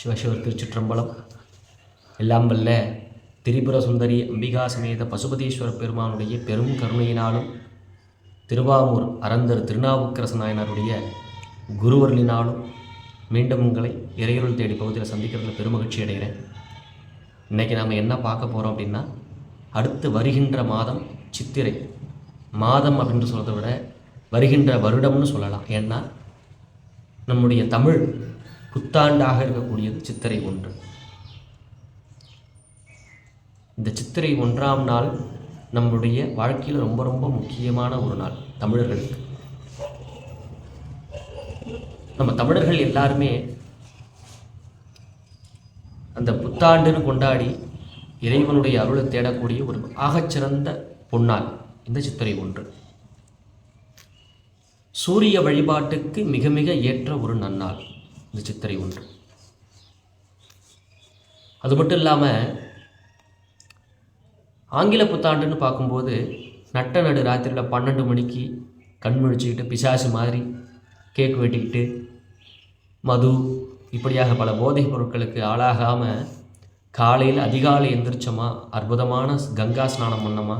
சிவசிவர் திருச்சிற்றம்பலம். எல்லாம் வல்ல திரிபுர சுந்தரி அம்பிகா சமேத பசுபதீஸ்வர பெருமானுடைய பெரும் கருணையினாலும் திருவாமூர் அரந்தர் திருநாவுக்கரச நாயனாருடைய குருவர்களினாலும் மீண்டும் உங்களை இறையருள் தேடி பகுதியில் சந்திக்கிறதுல பெருமகிழ்ச்சி அடைகிறேன். இன்றைக்கி நாம் என்ன பார்க்க போகிறோம் அப்படின்னா அடுத்து வருகின்ற மாதம் சித்திரை. மாதம் அப்படின்னு சொல்கிறத விட வருகின்ற வருடம்னு சொல்லலாம். ஏன்னா நம்முடைய தமிழ் புத்தாண்டாக இருக்கக்கூடியது சித்திரை ஒன்று. இந்த சித்திரை ஒன்றாம் நாள் நம்முடைய வாழ்க்கையில் ரொம்ப ரொம்ப முக்கியமான ஒரு நாள் தமிழர்களுக்கு. நம்ம தமிழர்கள் எல்லாருமே அந்த புத்தாண்டுன்னு கொண்டாடி இறைவனுடைய அருளை தேடக்கூடிய ஒரு ஆகச்சிறந்த பொன்னாள் இந்த சித்திரை ஒன்று. சூரிய வழிபாட்டுக்கு மிக மிக ஏற்ற ஒரு நன்னாள். இந்த சித்திரை ஒன்று. அது மட்டும் இல்லாமல் ஆங்கில புத்தாண்டுன்னு பார்க்கும்போது நட்ட நடு ராத்திரியில் பன்னெண்டு மணிக்கு கண் முழிச்சுக்கிட்டு பிசாசு மாதிரி கேக் வெட்டிக்கிட்டு மது இப்படியாக பல போதைப் பொருட்களுக்கு ஆளாகாமல் காலையில் அதிகாலை எந்திரிச்சோமா? அற்புதமான கங்கா ஸ்நானம் பண்ணோமா?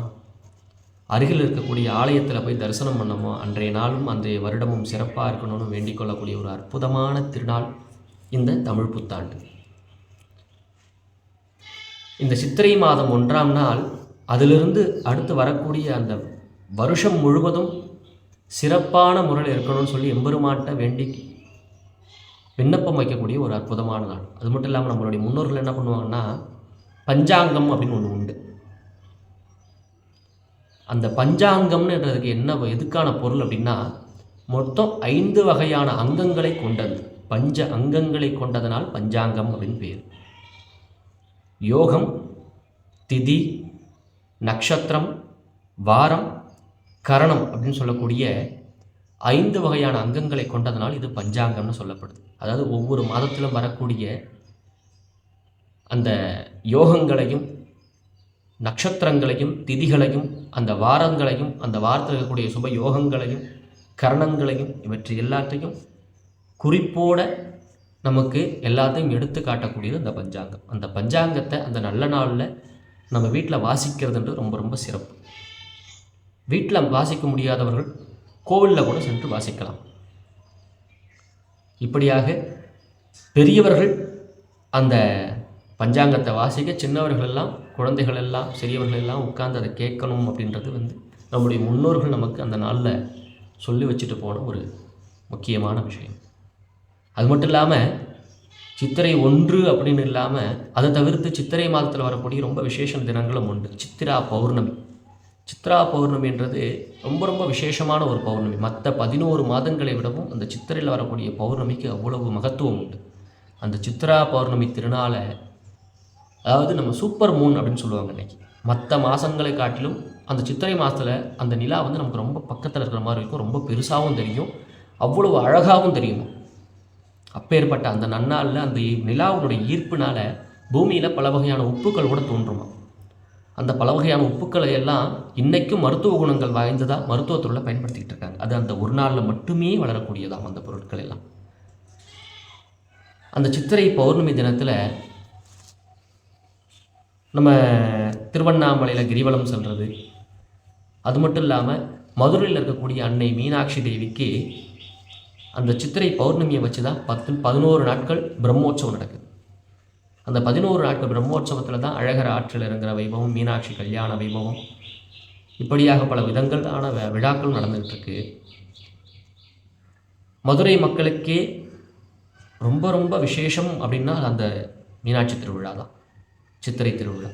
அருகில் இருக்கக்கூடிய ஆலயத்தில் போய் தரிசனம் பண்ணமோ அன்றைய நாளும் அன்றைய வருடமும் சிறப்பாக இருக்கணும்னு வேண்டிக் கொள்ளக்கூடிய ஒரு அற்புதமான திருநாள் இந்த தமிழ் புத்தாண்டு. இந்த சித்திரை மாதம் ஒன்றாம் நாள் அதிலிருந்து அடுத்து வரக்கூடிய அந்த வருஷம் முழுவதும் சிறப்பான முறையில் இருக்கணும்னு சொல்லி எம்பெருமாட்ட வேண்டி விண்ணப்பம் வைக்கக்கூடிய ஒரு அற்புதமான நாள். அது மட்டும் இல்லாமல் நம்மளுடைய முன்னோர்கள் என்ன பண்ணுவாங்கன்னா பஞ்சாங்கம் அப்படின்னு ஒன்று உண்டு. அந்த பஞ்சாங்கம்ன்றதுக்கு என்ன எதுக்கான பொருள் அப்படின்னா மொத்தம் ஐந்து வகையான அங்கங்களை கொண்டது. பஞ்ச அங்கங்களை கொண்டதனால் பஞ்சாங்கம் அப்படின்னு பேர். யோகம் திதி நட்சத்திரம் வாரம் கரணம் அப்படின்னு சொல்லக்கூடிய ஐந்து வகையான அங்கங்களை கொண்டதனால் இது பஞ்சாங்கம்னு சொல்லப்படுது. அதாவது ஒவ்வொரு மாதத்திலும் வரக்கூடிய அந்த யோகங்களையும் நட்சத்திரங்களையும் திதிகளையும் அந்த வாரங்களையும் அந்த வாரத்தில் இருக்கக்கூடிய சுப யோகங்களையும் கரணங்களையும் இவற்றை எல்லாத்தையும் குறிப்போட நமக்கு எல்லாத்தையும் எடுத்து காட்டக்கூடியது அந்த பஞ்சாங்கம். அந்த பஞ்சாங்கத்தை அந்த நல்ல நாளில் நம்ம வீட்டில் வாசிக்கிறதுன்றது ரொம்ப ரொம்ப சிறப்பு. வீட்டில் வாசிக்க முடியாதவர்கள் கோவிலில் கூட சென்று வாசிக்கலாம். இப்படியாக பெரியவர்கள் அந்த பஞ்சாங்கத்தை வாசிக்க சின்னவர்கள் எல்லாம் குழந்தைகள் எல்லாம் சிறியவர்கள் எல்லாம் உட்கார்ந்து அதை கேட்கணும் அப்படின்றது வந்து நம்முடைய முன்னோர்கள் நமக்கு அந்த நாளில் சொல்லி வச்சுட்டு போன ஒரு முக்கியமான விஷயம். அது மட்டும் இல்லாமல் சித்திரை ஒன்று அப்படின்னு இல்லாமல் அதை தவிர்த்து சித்திரை மாதத்தில் வரக்கூடிய ரொம்ப விசேஷ தினங்களும் உண்டு. சித்திரா பௌர்ணமி. சித்ரா பௌர்ணமின்றது ரொம்ப ரொம்ப விசேஷமான ஒரு பௌர்ணமி. மற்ற பதினோரு மாதங்களை விடவும் அந்த சித்திரையில் வரக்கூடிய பௌர்ணமிக்கு அவ்வளவு மகத்துவம் உண்டு. அந்த சித்ரா பௌர்ணமி திருநாளை அதாவது நம்ம சூப்பர் மூன் அப்படின்னு சொல்லுவாங்க இன்னைக்கு. மற்ற மாதங்களை காட்டிலும் அந்த சித்திரை மாதத்தில் அந்த நிலா வந்து நமக்கு ரொம்ப பக்கத்தில் இருக்கிற மாதிரி இருக்கும். ரொம்ப பெருசாகவும் தெரியும். அவ்வளவு அழகாகவும் தெரியும். அப்பேற்பட்ட அந்த நன்னாளில் அந்த நிலாவுடைய ஈர்ப்புனால் பூமியில் பல வகையான உப்புக்கள் கூட தோன்றுமா. அந்த பல வகையான உப்புக்களை எல்லாம் இன்றைக்கும் மருத்துவ குணங்கள் வாய்ந்ததாக மருத்துவத்துறையில் பயன்படுத்திக்கிட்டு இருக்காங்க. அது அந்த ஒரு நாளில் மட்டுமே வளரக்கூடியதாம் அந்த பொருட்கள் எல்லாம். அந்த சித்திரை பௌர்ணமி தினத்தில் நம்ம திருவண்ணாமலையில் கிரிவலம் செல்வது அது மட்டும் இல்லாமல் மதுரையில் இருக்கக்கூடிய அன்னை மீனாட்சி தேவிக்கு அந்த சித்திரை பௌர்ணமியை வச்சு தான் பத்து பதினோரு நாட்கள் பிரம்மோற்சவம் நடக்குது. அந்த பதினோரு நாட்கள் பிரம்மோற்சவத்தில் தான் அழகர் ஆற்றில் இறங்குற வைபவம் மீனாட்சி கல்யாண வைபவம் இப்படியாக பல விதங்களான விழாக்கள் நடந்துகிட்டு இருக்கு மதுரை மக்களுக்கே ரொம்ப ரொம்ப விசேஷம் அப்படின்னா அந்த மீனாட்சி திருவிழா தான் சித்திரை திருவிழா.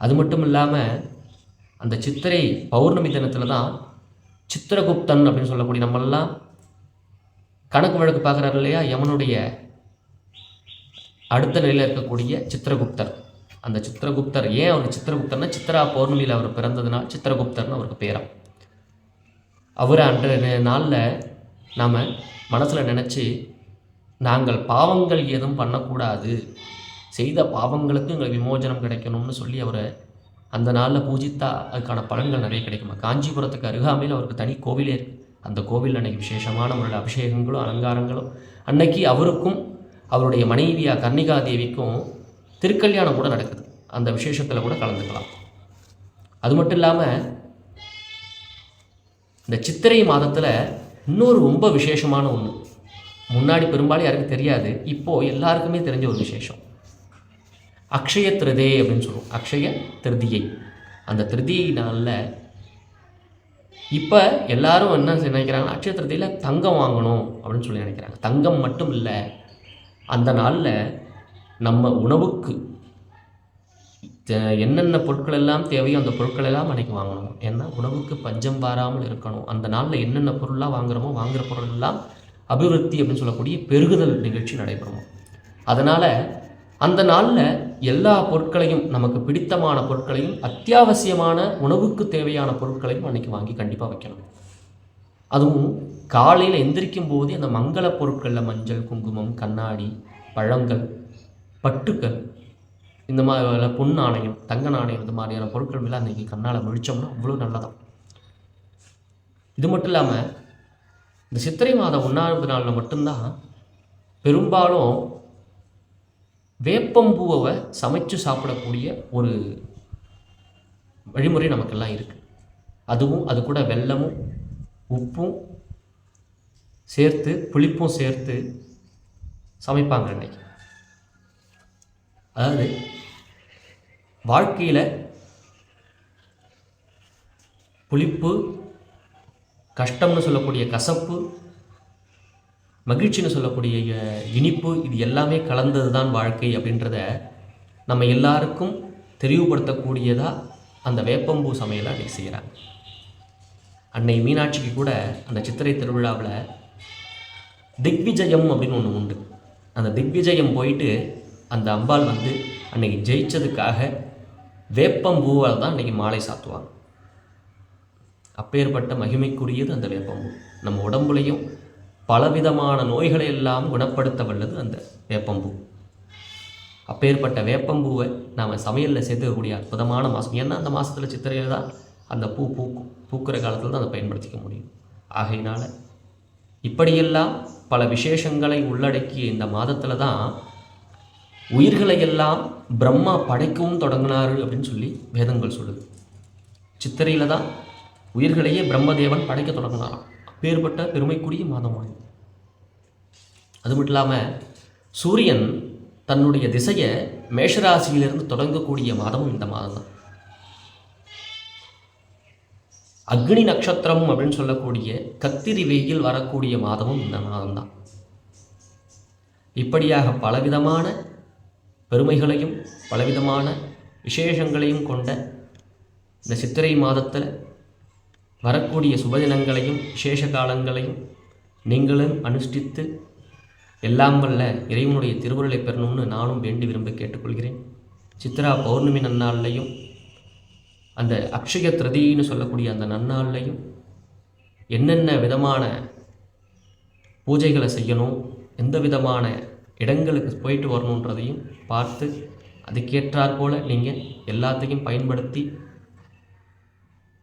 அது மட்டும் இல்லாமல் அந்த சித்திரை பௌர்ணமி தினத்தில் தான் சித்திரகுப்தன் அப்படின்னு சொல்லக்கூடிய நம்மெல்லாம் கணக்கு வழக்கு பார்க்குறாரு இல்லையா? யமனுடைய அடுத்த நிலையில் இருக்கக்கூடிய சித்திரகுப்தர். அந்த சித்திரகுப்தர் ஏன் அவர் சித்திரகுப்தர்னா சித்ரா பௌர்ணமியில் அவர் பிறந்ததுனால் சித்திரகுப்தர்னு அவருக்கு பேரம் அவர் அன்றைய நாளில் நாம் மனசில் நினச்சி நாங்கள் பாவங்கள் ஏதும் பண்ணக்கூடாது. செய்த பாவங்களுக்கு எங்களுக்கு விமோச்சனம் கிடைக்கணும்னு சொல்லி அவரை அந்த நாளில் பூஜித்தா அதுக்கான பலன்கள் நிறைய கிடைக்குமா? காஞ்சிபுரத்துக்கு அருகாமையில் அவருக்கு தனி கோவிலே இருக்கு. அந்த கோவில் அன்னைக்கு விசேஷமான முறையில் அபிஷேகங்களும் அலங்காரங்களும். அன்னைக்கு அவருக்கும் அவருடைய மனைவியா கர்ணிகா தேவிக்கும் திருக்கல்யாணம் கூட நடக்குது. அந்த விசேஷத்தில் கூட கலந்துக்கலாம். அது மட்டும் இல்லாமல் இந்த சித்திரை மாதத்தில் இன்னொரு ரொம்ப விசேஷமான ஒன்று முன்னாடி பெரும்பாலும் யாருக்கும் தெரியாது இப்போது எல்லாருக்குமே தெரிஞ்ச ஒரு விசேஷம். அக்ஷய திருதே அப்படின்னு சொல்லுவோம் அக்ஷய திருதியை. அந்த திருதியை நாளில் இப்போ எல்லாரும் என்ன நினைக்கிறாங்க? அக்ஷய திருதியில் தங்கம் வாங்கணும் அப்படின்னு சொல்லி நினைக்கிறாங்க. தங்கம் மட்டும் இல்லை அந்த நாளில் நம்ம உணவுக்கு என்னென்ன பொருட்கள் எல்லாம் தேவையோ அந்த பொருட்கள் எல்லாம் அன்றைக்கி வாங்கணும். ஏன்னா உணவுக்கு பஞ்சம் வாராமல் இருக்கணும். அந்த நாளில் என்னென்ன பொருளாக வாங்குறோமோ வாங்குகிற பொருள் எல்லாம் அபிவிருத்தி அப்படின்னு சொல்லக்கூடிய பெருகுதல் நிகழ்ச்சி நடைபெறும். அதனால் அந்த நாளில் எல்லா பொருட்களையும் நமக்கு பிடித்தமான பொருட்களையும் அத்தியாவசியமான உணவுக்கு தேவையான பொருட்களையும் அன்றைக்கி வாங்கி கண்டிப்பாக வைக்கணும். அதுவும் காலையில் எந்திரிக்கும் போது அந்த மங்கள பொருட்களில் மஞ்சள் குங்குமம் கண்ணாடி பழங்கள் பட்டுக்கள் இந்த மாதிரி பொன் நாணயம் தங்க நாணயம் இந்த மாதிரியான பொருட்கள் மேலே அன்றைக்கி கண்ணால் முழிச்சோம்னா அவ்வளோ நல்லதான் இது மட்டும் இல்லாமல் இந்த சித்திரை மாதம் ஒன்றாவது நாளில் மட்டும்தான் பெரும்பாலும் வேப்பம்பூவை சமைச்சு சாப்பிடக்கூடிய ஒரு வழிமுறை நமக்கெல்லாம் இருக்குது அதுவும் அது கூட வெல்லமும் உப்பும் சேர்த்து புளிப்பும் சேர்த்து சமைப்பாங்க அன்னைக்கு. அதாவது வாழ்க்கையில் புளிப்பு கஷ்டம்னு சொல்லக்கூடிய கசப்பு மகிழ்ச்சின்னு சொல்லக்கூடிய இனிப்பு இது எல்லாமே கலந்தது தான் வாழ்க்கை அப்படின்றத நம்ம எல்லாருக்கும் தெளிவுபடுத்தக்கூடியதாக அந்த வேப்பம்பூ சமையலை அன்னைக்கு செய்கிறாங்க அன்னை மீனாட்சிக்கு கூட அந்த சித்திரை திருவிழாவில் திக்விஜயம் அப்படின்னு ஒன்று உண்டு. அந்த திக்விஜயம் போயிட்டு அந்த அம்பாள் வந்து அன்னைக்கு ஜெயிச்சதுக்காக வேப்பம்பூவால் தான் அன்றைக்கி மாலை சாத்துவாங்க. அப்பேற்பட்ட மகிமைக்குரியது அந்த வேப்பம்பூ. நம்ம உடம்புலையும் பலவிதமான நோய்களை எல்லாம் குணப்படுத்த வல்லது அந்த வேப்பம்பூ. அப்பேற்பட்ட வேப்பம்பூவை நாம் சமையலில் சேர்த்துக்கக்கூடிய அற்புதமான மாதம் ஏன்னா அந்த மாதத்தில் சித்திரையில் தான் அந்த பூ பூக்கும் பூக்கிற காலத்தில் தான் அதை பயன்படுத்திக்க முடியும். ஆகையினால் இப்படியெல்லாம் பல விசேஷங்களை உள்ளடக்கிய இந்த மாதத்தில் தான் உயிர்களை எல்லாம் பிரம்மா படைக்கவும் தொடங்கினாரு அப்படின்னு சொல்லி வேதங்கள் சொல்லுது. சித்திரையில் தான் உயிர்களையே பிரம்மதேவன் படைக்க தொடங்கினாராம். அப்பேற்பட்ட பெருமைக்குரிய மாதமாகும் அது மட்டும் இல்லாமல் சூரியன் தன்னுடைய திசையை மேஷராசியிலிருந்து தொடங்கக்கூடிய மாதமும் இந்த மாதம் தான் அக்னி நட்சத்திரம் அப்படின்னு சொல்லக்கூடிய கத்திரி வெயில் வரக்கூடிய மாதமும் இந்த மாதம்தான். இப்படியாக பலவிதமான பெருமைகளையும் பலவிதமான விசேஷங்களையும் கொண்ட இந்த சித்திரை மாதத்தில் வரக்கூடிய சுபதினங்களையும் விசேஷ காலங்களையும் நீங்களும் அனுஷ்டித்து எல்லாம் வல்ல இறைவனுடைய திருவுருளை பெறணும்னு நானும் வேண்டி விரும்ப கேட்டுக்கொள்கிறேன். சித்ரா பௌர்ணமி நன்னாள்லையும் அந்த அக்ஷய திரதின்னு சொல்லக்கூடிய அந்த நன்னாள்லையும் என்னென்ன விதமான பூஜைகளை செய்யணும் எந்த விதமான இடங்களுக்கு போயிட்டு வரணுன்றதையும் பார்த்து அதுக்கேற்றாற்போல் நீங்கள் எல்லாத்தையும் பயன்படுத்தி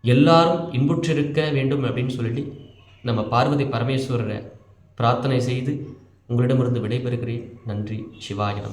எல்லாரும் இன்புற்றிருக்க வேண்டும் அப்படின்னு சொல்லி நம்ம பார்வதி பரமேஸ்வரரை பிரார்த்தனை செய்து உங்களிடமிருந்து விடைபெறுகிறேன். நன்றி. சிவாய நம.